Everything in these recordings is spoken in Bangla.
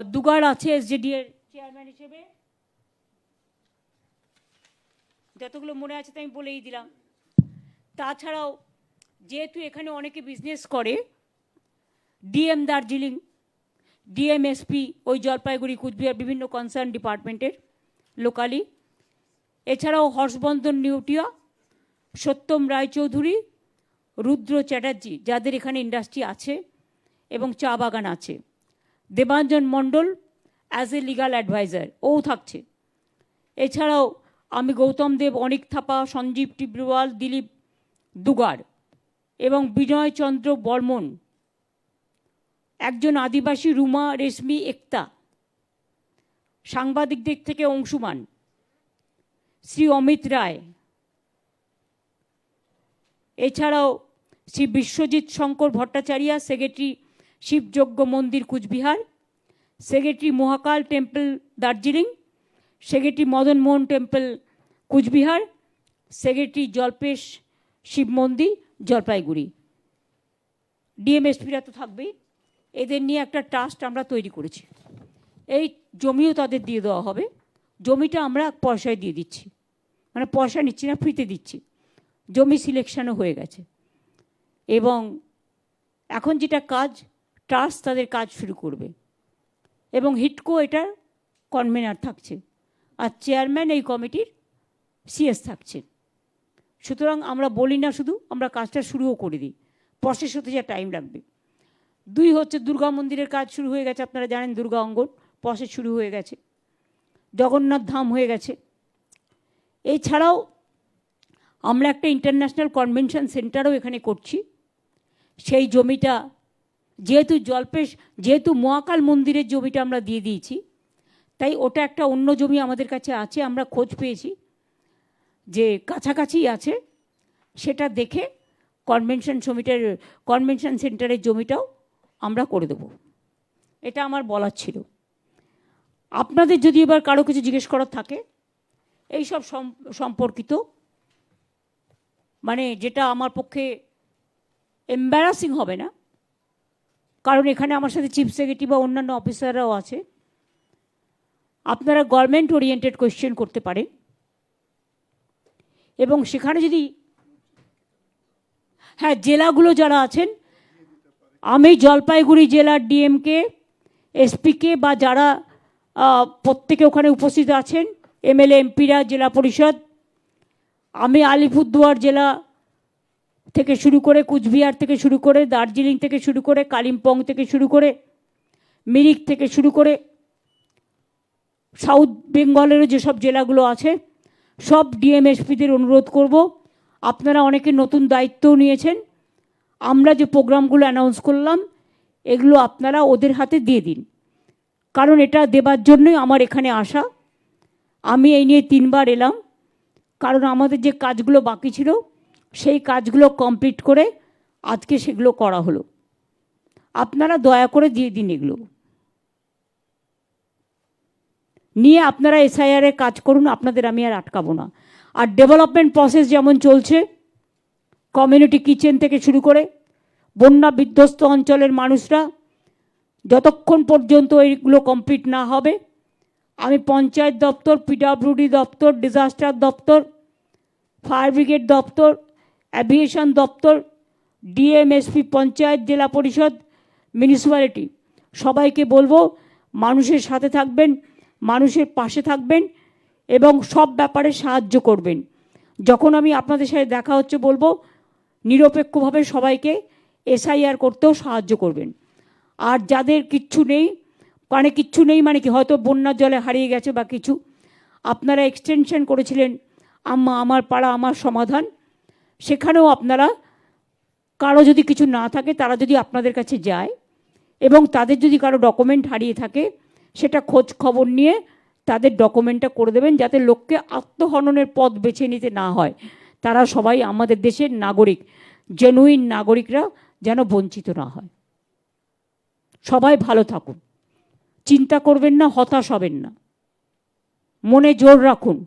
দুগার আছে এসজেডি এর চেয়ারম্যান হিসেবে। যতগুলো মনে আছে তো আমি বলেই দিলাম। তাছাড়াও যেহেতু এখানে অনেকে বিজনেস করে ডিএম দার্জিলিং ডিএমএসপি ওই জলপাইগুড়ি, কুচবিহার বিভিন্ন কনসার্ন ডিপার্টমেন্টের লোকালি এছাড়াও হর্ষবর্ধন নিউটিয়া, সত্যম রায়চৌধুরী, রুদ্র চ্যাটার্জি, যাদের এখানে ইন্ডাস্ট্রি আছে এবং চা বাগান আছে। Debanjan Mondal as a legal adviser ও থাকছে। এছাড়াও আমি গৌতম দেব, অনিক থাপা, সঞ্জীব টিব্রুয়াল, দিলীপ দুগার এবং বিনয় চন্দ্র বর্মন, একজন আদিবাসী রুমা রেশমি একতা, সাংবাদিকদের থেকে অংশুমান, শ্রী অমিত রায়। এছাড়াও Shri Biswajit Shankar Bhattacharya, secretary Shivayajna Mandir Coochbehar, secretary Mahakal temple Darjeeling, secretary Madan Mohan temple Coochbehar, secretary Jalpesh Shiva Mandir Jalpaiguri. ডিএমএসপিরা তো থাকবেই। এদের নিয়ে একটা ট্রাস্ট আমরা তৈরি করেছি। এই জমিও তাদের দিয়ে দেওয়া হবে। জমিটা আমরা পয়সায় দিয়ে দিচ্ছি। মানে পয়সা নিচ্ছি না, ফ্রিতে দিচ্ছি। জমি সিলেকশনও হয়ে গেছে। এবং এখন যেটা কাজ ট্রাস্ট তাদের কাজ শুরু করবে। এবং হিটকো এটার কনভেনার থাকছে। আর চেয়ারম্যান এই কমিটির সিএস থাকছে। সুতরাং আমরা বলি না শুধু, আমরা কাজটা শুরুও করে দিই। প্রসেস হতে যা টাইম লাগবে। দুই হচ্ছে দুর্গা মন্দিরের কাজ শুরু হয়ে গেছে, আপনারা জানেন দুর্গা অঙ্গন। প্রসেস শুরু হয়ে গেছে। জগন্নাথ ধাম হয়ে গেছে। এছাড়াও আমরা একটা ইন্টারন্যাশনাল কনভেনশন সেন্টারও এখানে করছি। সেই জমিটা যেহেতু জল্পেশ, যেহেতু মহাকাল মন্দিরের জমিটা আমরা দিয়ে দিয়েছি, তাই ওটা একটা অন্য জমি আমাদের কাছে আছে, আমরা খোঁজ পেয়েছি, যে কাছাকাছি আছে, সেটা দেখে কনভেনশন জমিটার কনভেনশন সেন্টারের জমিটাও আমরা করে দেবো। এটা আমার বলার ছিল। আপনাদের যদি এবার কারও কিছু জিজ্ঞেস করার থাকে, এই সব সম্পর্কিত মানে যেটা আমার পক্ষে এম্বারাসিং হবে না কারণ এখানে আমার সাথে চিফ সেক্রেটারি বা অন্যান্য অফিসাররাও আছে। আপনারা গভর্নমেন্ট ওরিয়েন্টেড কোয়েশ্চেন করতে পারেন। এবং সেখানে যদি হ্যাঁ জেলাগুলো যারা আছেন, আমি জলপাইগুড়ি জেলার ডিএমকে এসপিকে বা যারা প্রত্যেকে ওখানে উপস্থিত আছেন এমএলএ এমপিরা জেলা পরিষদ, আমি আলিপুরদুয়ার জেলা থেকে শুরু করে কুচবিহার থেকে শুরু করে দার্জিলিং থেকে শুরু করে কালিম্পং থেকে শুরু করে মিরিক থেকে শুরু করে সাউথ বেঙ্গলেরও যেসব জেলাগুলো আছে, সব ডিএমএসপিদের অনুরোধ করব। আপনারা অনেকে নতুন দায়িত্বও নিয়েছেন। আমরা যে প্রোগ্রামগুলো অ্যানাউন্স করলাম, এগুলো আপনারা ওদের হাতে দিয়ে দিন। কারণ এটা দেবার জন্যই আমার এখানে আসা। আমি এই নিয়ে তিনবার এলাম। কারণ আমাদের যে কাজগুলো বাকি ছিল সেই কাজগুলো কমপ্লিট করে আজকে সেগুলো করা হলো। আপনারা দয়া করে দিয়ে দিন এগুলো। নিয়ে আপনারা এসআইআর কাজ করুন, আপনাদের আমি আর আটকাবো না। আর ডেভেলপমেন্ট প্রসেস যেমন চলছে কমিউনিটি কিচেন থেকে শুরু করে বন্যা বিধ্বস্ত অঞ্চলের মানুষরা, যতক্ষণ পর্যন্ত এইগুলো কমপ্লিট না হবে, আমি পঞ্চায়েত দপ্তর পিডাব্লিউডি দপ্তর ডিজাস্টার দপ্তর ফায়ার ব্রিগেড দপ্তর অ্যাভিয়েশন দপ্তর, ডিএমএসপি, পঞ্চায়েত, জেলা পরিষদ, মিউনিসিপ্যালিটি। সবাইকে বলব, মানুষের সাথে থাকবেন, মানুষের পাশে থাকবেন এবং সব ব্যাপারে সাহায্য করবেন। যখন আমি আপনাদের সাথে দেখা হচ্ছে বলব, নিরপেক্ষভাবে সবাইকে এসআইআর করতেও সাহায্য করবেন। আর যাদের কিচ্ছু নেই মানে কিচ্ছু নেই মানে কি, হয়তো বন্যার জলে হারিয়ে গেছে বা কিছু, আপনারা এক্সটেনশন করেছিলেন, আম্মা, আমার পাড়া, আমার সমাধান সেখানেও আপনারা, কারও যদি কিছু না থাকে, তারা যদি আপনাদের কাছে যায় এবং তাদের যদি কারও ডকুমেন্ট হারিয়ে থাকে, সেটা খোঁজ খবর নিয়ে তাদের ডকুমেন্টটা করে দেবেন যাতে লোককে আত্মহননের পথ বেছে নিতে না হয়। তারা সবাই আমাদের দেশের নাগরিক জেনুইন নাগরিকরা যেন বঞ্চিত না হয়। সবাই ভালো থাকুন। চিন্তা করবেন না, হতাশ হবেন না। মনে জোর রাখুন।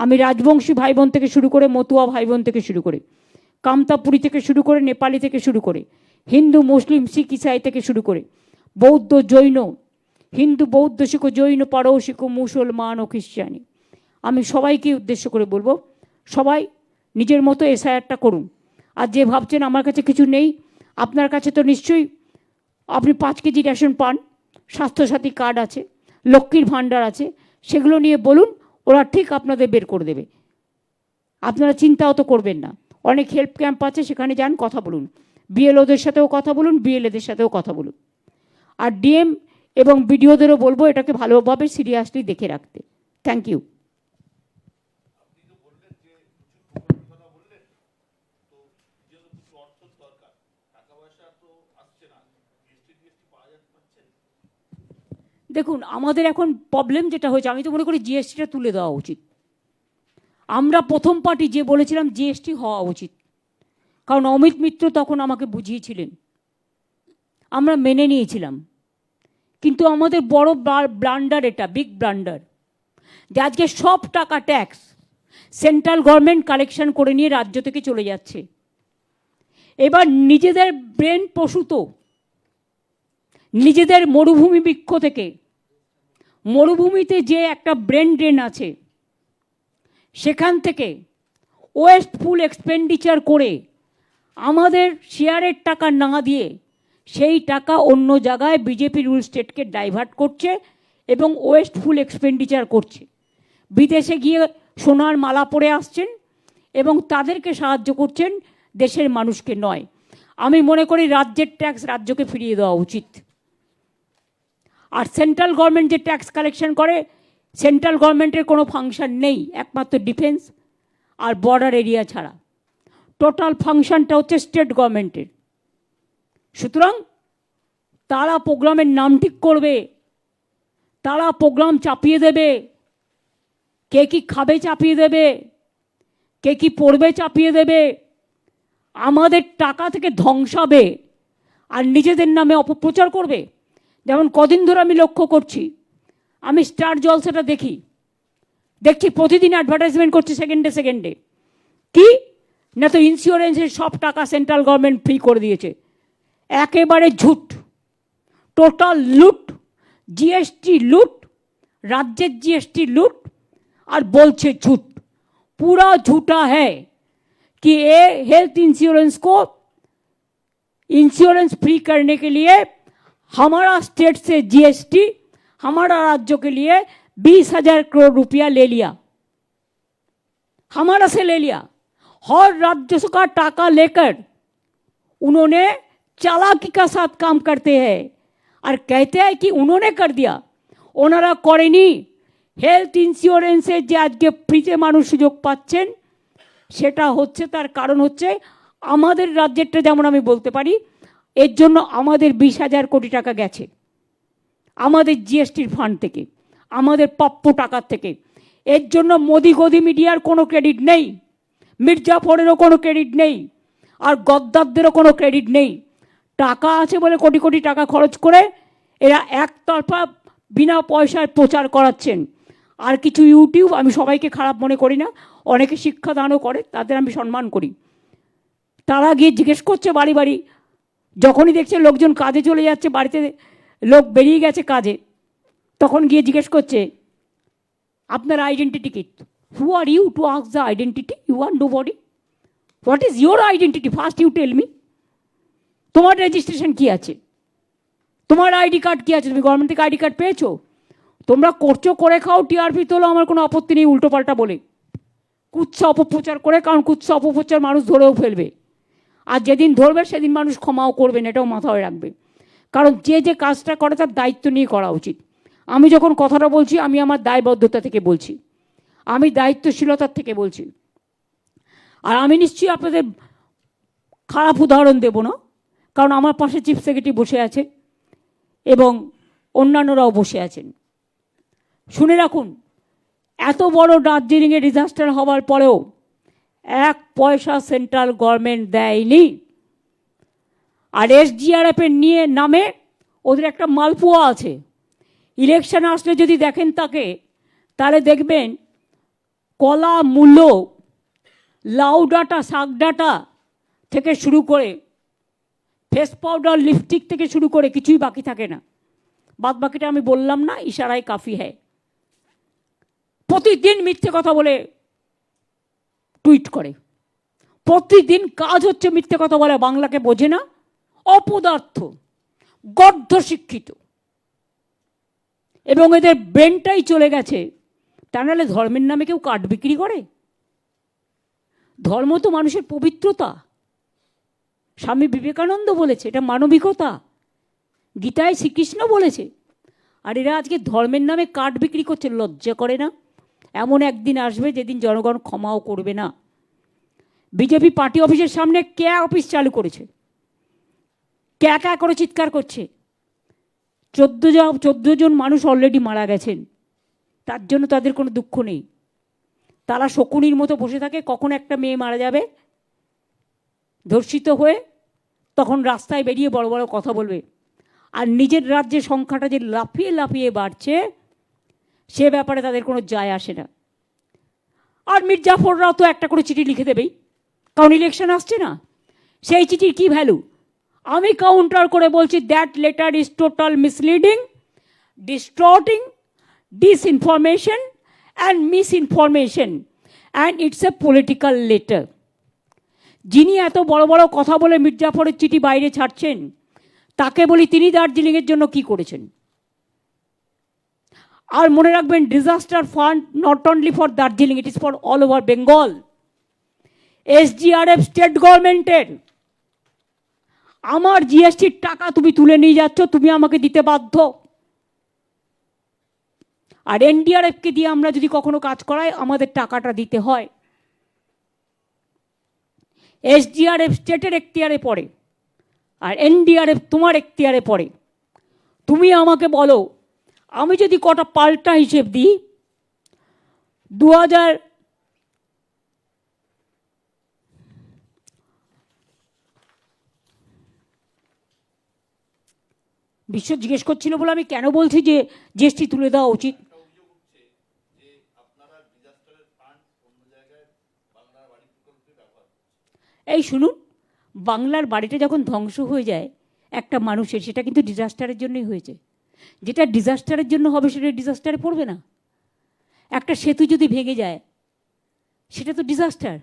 আমি রাজবংশী ভাই বোন থেকে শুরু করে মতুয়া ভাই বোন থেকে শুরু করে। কামতাপুরি থেকে শুরু করে নেপালি থেকে শুরু করে। হিন্দু, মুসলিম, শিখ, ইসাই থেকে শুরু করে। বৌদ্ধ, জৈন, হিন্দু, বৌদ্ধ, শিখ, জৈন পারসিক মুসলমান ও খ্রিস্টানি। আমি সবাইকে উদ্দেশ্য করে বলব, সবাই নিজের মতো এসআইআরটা করুন। আর যে ভাবছেন আমার কাছে কিছু নেই, আপনার কাছে তো নিশ্চয়ই আপনি পাঁচ কেজি রেশন পান, স্বাস্থ্যসাথী কার্ড আছে, লক্ষ্মীর ভাণ্ডার আছে, সেগুলো নিয়ে বলুন ওরা ঠিক আপনাদের বের করে দেবে। আপনারা চিন্তাও তো করবেন না। অনেক হেল্প ক্যাম্প আছে, সেখানে যান, কথা বলুন। বিএলওদের সাথেও কথা বলুন বিএলএদের সাথেও কথা বলুন। আর ডিএম এবং বিডিওদেরও বলব, এটাকে ভালোভাবে সিরিয়াসলি দেখে রাখতে। থ্যাংক ইউ দেখুন, আমাদের এখন প্রবলেম যেটা হয়েছে, আমি তো মনে করি জিএসটিটা তুলে দেওয়া উচিত। আমরা প্রথম পার্টি যে বলেছিলাম জিএসটি হওয়া উচিত। কারণ অমিত মিত্র তখন আমাকে বুঝিয়েছিলেন। আমরা মেনে নিয়েছিলাম। কিন্তু আমাদের বড় ব্লান্ডার এটা বিগ ব্লান্ডার। যে আজকে সব টাকা ট্যাক্স সেন্ট্রাল গভর্নমেন্ট কালেকশন করে নিয়ে রাজ্য থেকে চলে যাচ্ছে। এবার নিজেদের ব্রেন প্রসূত নিজেদের মরুভূমি বৃক্ষ থেকে। মরুভূমিতে যে একটা ব্রেন ড্রেন আছে, সেখান থেকে ওয়েস্টফুল এক্সপেন্ডিচার করে আমাদের শেয়ারের টাকা না দিয়ে সেই টাকা অন্য জায়গায় বিজেপি রুল স্টেটকে ডাইভার্ট করছে এবং ওয়েস্টফুল এক্সপেন্ডিচার করছে। বিদেশে গিয়ে সোনার মালা পরে আসছেন এবং তাদেরকে সাহায্য করছেন দেশের মানুষকে নয়। আমি মনে করি রাজ্যের ট্যাক্স রাজ্যকে ফিরিয়ে দেওয়া উচিত। আর সেন্ট্রাল গভর্নমেন্ট যে ট্যাক্স কালেকশন করে সেন্ট্রাল গভর্নমেন্টের কোনো ফাংশন নেই, একমাত্র ডিফেন্স আর বর্ডার এরিয়া ছাড়া। টোটাল ফাংশনটা হচ্ছে স্টেট গভর্নমেন্টের সুতরাং তারা প্রোগ্রামের নাম ঠিক করবে, তারা প্রোগ্রাম চাপিয়ে দেবে, কে কি খাবে চাপিয়ে দেবে, কে কি পড়বে চাপিয়ে দেবে, আমাদের টাকা থেকে ধ্বংসাবে আর নিজেদের নামে অপপ্রচার করবে। যেমন কদিন ধরে আমি লক্ষ্য করছি। আমি স্টার জলসাটা দেখি। দেখছি প্রতিদিন অ্যাডভার্টাইজমেন্ট করছি সেকেন্ডে সেকেন্ডে কি? না তো ইন্স্যুরেন্সের সব টাকা সেন্ট্রাল গভর্নমেন্ট ফ্রি করে দিয়েছে। একেবারে ঝুট। টোটাল লুট। জিএসটি লুট। রাজ্যের জিএসটি লুট। আর বলছে ঝুট। পুরা ঝুটা হ্যাঁ কি এ হেলথ ইন্স্যুরেন্স কো ইন্স্যুরেন্স ফ্রি करने हमारा स्टेट से जीएसटी हमारा राज्यों के लिए बीस हजार करोड़ रुपया ले लिया हमारा से ले लिया हर राज्य का टाका लेकर उन्होंने चालाकी का साथ काम करते हैं और कहते हैं कि उन्होंने कर दिया ওনারা করেনি হেলথ ইন্স্যুরেন্সের যে আজকে ফ্রিতে মানুষ সুযোগ পাচ্ছেন সেটা হচ্ছে তার কারণ হচ্ছে আমাদের রাজ্যেরটা যেমন আমি বলতে পারি এর জন্য আমাদের বিশ হাজার কোটি টাকা গেছে। আমাদের জিএসটির ফান্ড থেকে, আমাদের প্রাপ্য টাকার থেকে। এর জন্য মোদি গদি মিডিয়ার কোনো ক্রেডিট নেই, মির্জাফরেরও কোনো ক্রেডিট নেই, আর গদ্দারদেরও কোনো ক্রেডিট নেই। টাকা আছে বলে কোটি কোটি টাকা খরচ করে এরা একতরফা বিনা পয়সায় প্রচার করাচ্ছেন। আর কিছু ইউটিউব আমি সবাইকে খারাপ মনে করি না, অনেকে শিক্ষাদানও করে, তাদের আমি সম্মান করি। তারা গিয়ে জিজ্ঞেস করছে বাড়ি বাড়ি যখনই দেখছে লোকজন কাজে চলে যাচ্ছে, বাড়িতে লোক বেরিয়ে গেছে কাজে, তখন গিয়ে জিজ্ঞেস করছে, আপনার আইডেন্টিটি কি? Who are you to us the identity you are nobody what is your identity first you tell me তোমার রেজিস্ট্রেশন কি আছে? তোমার আইডি কার্ড কি আছে? তুমি গভর্নমেন্ট থেকে আইডি কার্ড পেয়েছ? তোমরা করছ করে খাও টিআরপি তোলো, আমার কোনো আপত্তি নেই উল্টোপাল্টা বলে। কুৎসা অপপ্রচার করে, কারণ কুৎসা অপপ্রচার মানুষ ধরেও ফেলবে। আর যেদিন ধরবে, সেদিন মানুষ ক্ষমাও করবেন এটাও মাথায় রাখবে। কারণ যে যে কাজটা করে, তার দায়িত্ব নিয়ে করা উচিত। আমি যখন কথাটা বলছি, আমি আমার দায়বদ্ধতা থেকে বলছি। আমি দায়িত্বশীলতার থেকে বলছি। আর আমি নিশ্চয়ই আপনাদের খারাপ উদাহরণ দেব না, কারণ আমার পাশে চিফ সেক্রেটারি বসে আছে এবং অন্যান্যরাও বসে আছেন। শুনে রাখুন, এত বড় দার্জিলিংয়ে ডিজাস্টার হওয়ার পরেও এক পয়সা সেন্ট্রাল গভর্নমেন্ট দেয়নি। আর এসডিআরএফের নিয়ে নামে ওদের একটা মালপোয়া আছে। ইলেকশন আসলে যদি দেখেন তাকে, তাহলে দেখবেন কলা মূল্য লাউ ডাটা, শাক ডাটা থেকে শুরু করে, ফেস পাউডার, লিপস্টিক থেকে শুরু করে কিছুই বাকি থাকে না। বাদ বাকিটা আমি বললাম না, ইশারায় কাফি হ্যায়। প্রতিদিন মিথ্যে কথা বলে টুইট করে। প্রতিদিন কাজ হচ্ছে মিথ্যে কথা বলে, বাংলাকে বোঝে না। অপদার্থ গর্ধ শিক্ষিত এবং এদের ব্রেনটাই চলে গেছে। তা নাহলে ধর্মের নামে কেউ কাঠ বিক্রি করে? ধর্ম তো মানুষের পবিত্রতা। স্বামী বিবেকানন্দ বলেছে, এটা মানবিকতা। গীতায় শ্রীকৃষ্ণ বলেছে, আর এরা আজকে ধর্মের নামে কাঠ বিক্রি করছে, লজ্জা করে না? এমন একদিন আসবে যেদিন জনগণ ক্ষমাও করবে না। বিজেপি পার্টি অফিসের সামনে কে অফিস চালু করেছে? ক্যা ক্যা করে চিৎকার করছে? চোদ্দ জন চোদ্দ জন মানুষ অলরেডি মারা গেছেন। তার জন্য তাদের কোনো দুঃখ নেই। তারা শকুনির মতো বসে থাকে, কখন একটা মেয়ে মারা যাবে? ধর্ষিত হয়ে তখন রাস্তায় বেরিয়ে বড় বড় কথা বলবে। আর নিজের রাজ্যের সংখ্যাটা যে লাফিয়ে লাফিয়ে বাড়ছে সে ব্যাপারে তাদের কোনো যায় আসে না। আর মির্জাফররাও তো একটা করে চিঠি লিখে দেবেই। কারণ ইলেকশন আসছে না। সেই চিঠির কি ভ্যালু আমি কাউন্টার করে বলছি that letter is total misleading distorting disinformation and misinformation and it's a political letter যিনি এত বড় বড় কথা বলে মির্জাফরের চিঠি বাইরে ছাড়ছেন, তাকে বলি তিনি দার্জিলিংয়ের জন্য কি করেছেন? আর মনে রাখবেন disaster fund not only for Darjeeling it is for all over Bengal SDRF state গভর্নমেন্টের আমার জিএসটির টাকা তুমি তুলে নিয়ে যাচ্ছ, তুমি আমাকে দিতে বাধ্য। আর এনডিআরএফকে দিয়ে আমরা যদি কখনো কাজ করাই, আমাদের টাকাটা দিতে হয়। এসডিআরএফ স্টেটের এখতিয়ারে পড়ে, আর এনডিআরএফ তোমার এখতিয়ারে পড়ে। তুমি আমাকে বলো আমি যদি কটা পাল্টা হিসেব দিই, দু হাজার বিশ্ব জিজ্ঞেস করছিল বলে আমি কেন বলছি যে জিএসটি তুলে দেওয়া উচিত? এই শুনুন, বাংলার বাড়িটা যখন ধ্বংস হয়ে যায়, একটা মানুষের, সেটা কিন্তু ডিজাস্টারের জন্যই হয়েছে। যেটা ডিজাস্টারের জন্য হবে, সেটা ডিজাস্টারে পড়বে না। একটা সেতু যদি ভেঙে যায়, সেটা তো ডিজাস্টার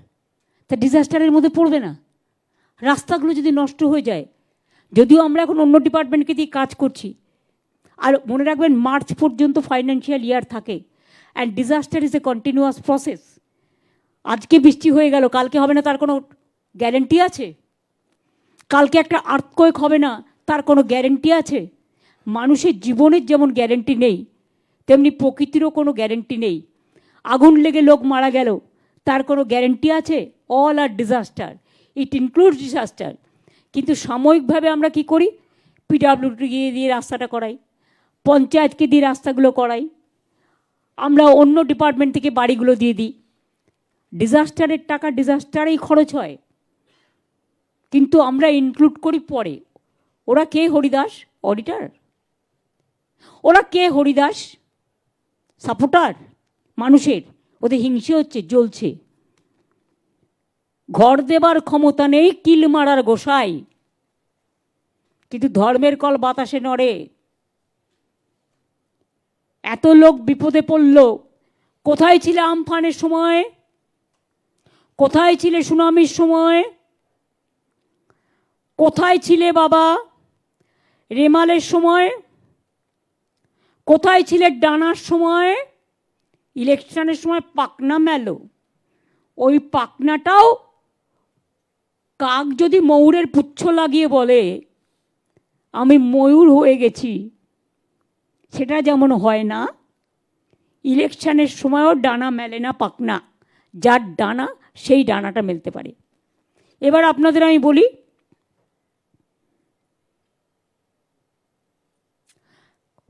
তা ডিজাস্টারের মধ্যে পড়বে না। রাস্তাগুলো যদি নষ্ট হয়ে যায়, যদিও আমরা এখন অন্য ডিপার্টমেন্টকে দিয়ে কাজ করছি, আর মনে রাখবেন মার্চ পর্যন্ত ফাইন্যান্সিয়াল ইয়ার থাকে and disaster is a continuous process আজকে বৃষ্টি হয়ে গেল, কালকে হবে না, তার কোনো গ্যারেন্টি আছে? কালকে একটা আর্থকোয়েক হবে না, তার কোনো গ্যারেন্টি আছে? মানুষের জীবনের যেমন গ্যারেন্টি নেই, তেমনি প্রকৃতিরও কোনো গ্যারেন্টি নেই। আগুন লেগে লোক মারা গেল, তার কোনো গ্যারেন্টি আছে? All are disaster it includes disaster কিন্তু সাময়িকভাবে আমরা কি করি? পিডাব্লিউডি দিয়ে রাস্তাটা করাই, পঞ্চায়েতকে দিয়ে রাস্তাগুলো করাই। আমরা অন্য ডিপার্টমেন্ট থেকে বাড়িগুলো দিয়ে দিই। ডিজাস্টারের টাকা ডিজাস্টারেই খরচ হয়। কিন্তু আমরা ইনক্লুড করি পরে। ওরা কে? হরিদাস? অডিটার ওরা কে, হরিদাস? সাপোর্টার মানুষের। ওদের হিংসে হচ্ছে, জ্বলছে। ঘর দেবার ক্ষমতা নেই, কিল মারার গোসাই। কিন্তু ধর্মের কল বাতাসে নড়ে। এত লোক বিপদে পড়ল। কোথায় ছিলে আমফানের সময়? কোথায় ছিলে সুনামির সময়? কোথায় ছিলে বাবা? রেমালের সময়? কোথায় ছিলে ডানার সময়? ইলেকশনের সময় পাকনা মেলো। ওই পাকনাটাও কাক যদি ময়ূরের পুচ্ছ লাগিয়ে বলে, আমি ময়ূর হয়ে গেছি। সেটা যেমন হয় না, ইলেকশনের সময়ও ডানা মেলে না পাকনা যার ডানা, সেই ডানাটা মেলতে পারে। এবার আপনাদের আমি বলি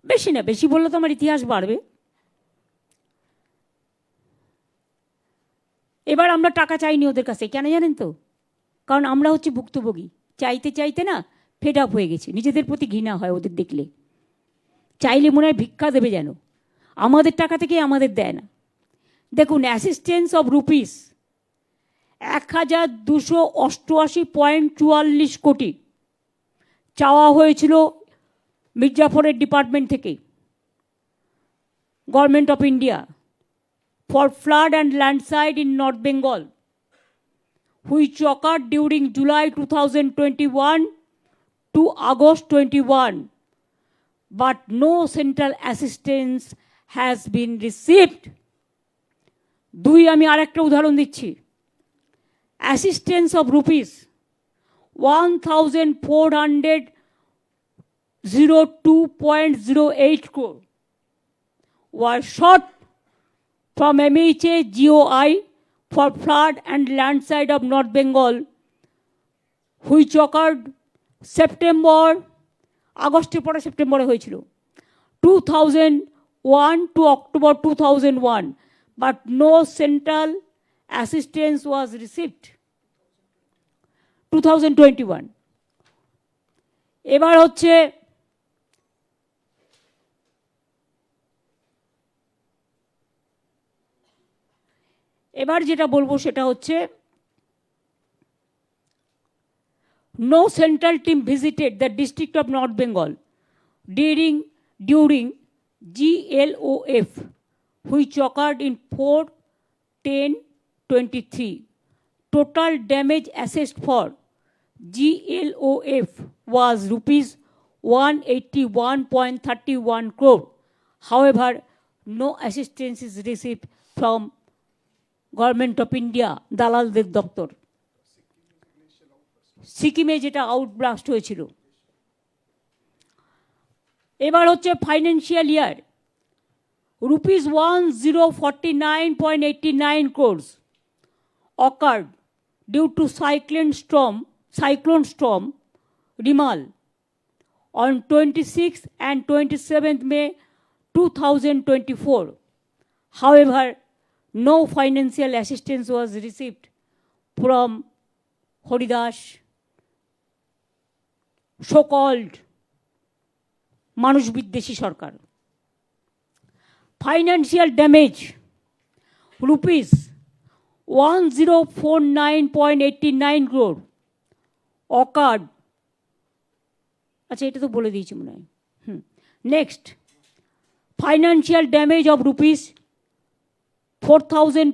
বেশি না, বেশি বললে তো আমার ইতিহাস বাড়বে। এবার আমরা টাকা চাইনি ওদের কাছে, কেন জানেন তো? কারণ আমরা হচ্ছে ভুক্তভোগী। চাইতে চাইতে না ফেড আপ হয়ে গেছে, নিজেদের প্রতি ঘৃণা হয় ওদের দেখলে। চাইলে মনে হয় ভিক্ষা দেবে যেন। আমাদের টাকা থেকে আমাদের দেয় না। দেখুন অ্যাসিস্ট্যান্স অফ রুপিস এক হাজার দুশো অষ্টআশি পয়েন্ট চুয়াল্লিশ কোটি। চাওয়া হয়েছিল মির্জাফরের ডিপার্টমেন্ট থেকে government of India for flood and landslide in north Bengal which occurred during July 2021 to August 21, but no central assistance has been received. দুই আমি আরেকটা উদাহরণ দিচ্ছি assistance of rupees one thousand four hundred zero two point zero eight crore were sought from MHA GOI for flood and landslide of North Bengal, which occurred September আগস্টের পরে সেপ্টেম্বরে হয়েছিল। Two thousand one two October two thousand one but no central assistance was received two thousand twenty one এবার হচ্ছে এবার যেটা বলব সেটা হচ্ছে no central team visited the district of north Bengal during during GLOF which occurred in four ten twenty three total damage assessed for G L O F was rupees one GLOF was rupees 181.31 crore. However, no assistance is received from government of India দালালদের দপ্তর সিকিমে যেটা আউটব্লাস্ট হয়েছিল। এবার হচ্ছে financial year rupees one zero forty nine point eighty nine crores occurred due to cyclone storm cyclone storm Remal on 26th and 27th May 2024. However, no financial assistance was received from Horidas, so called মানুষ বিদ্বেষী সরকার financial damage rupees one zero four nine point eighty nine crore occurred আচ্ছা এটা তো বলে দিয়েছি মনে হয়। হুম। Next financial damage of rupees four thousand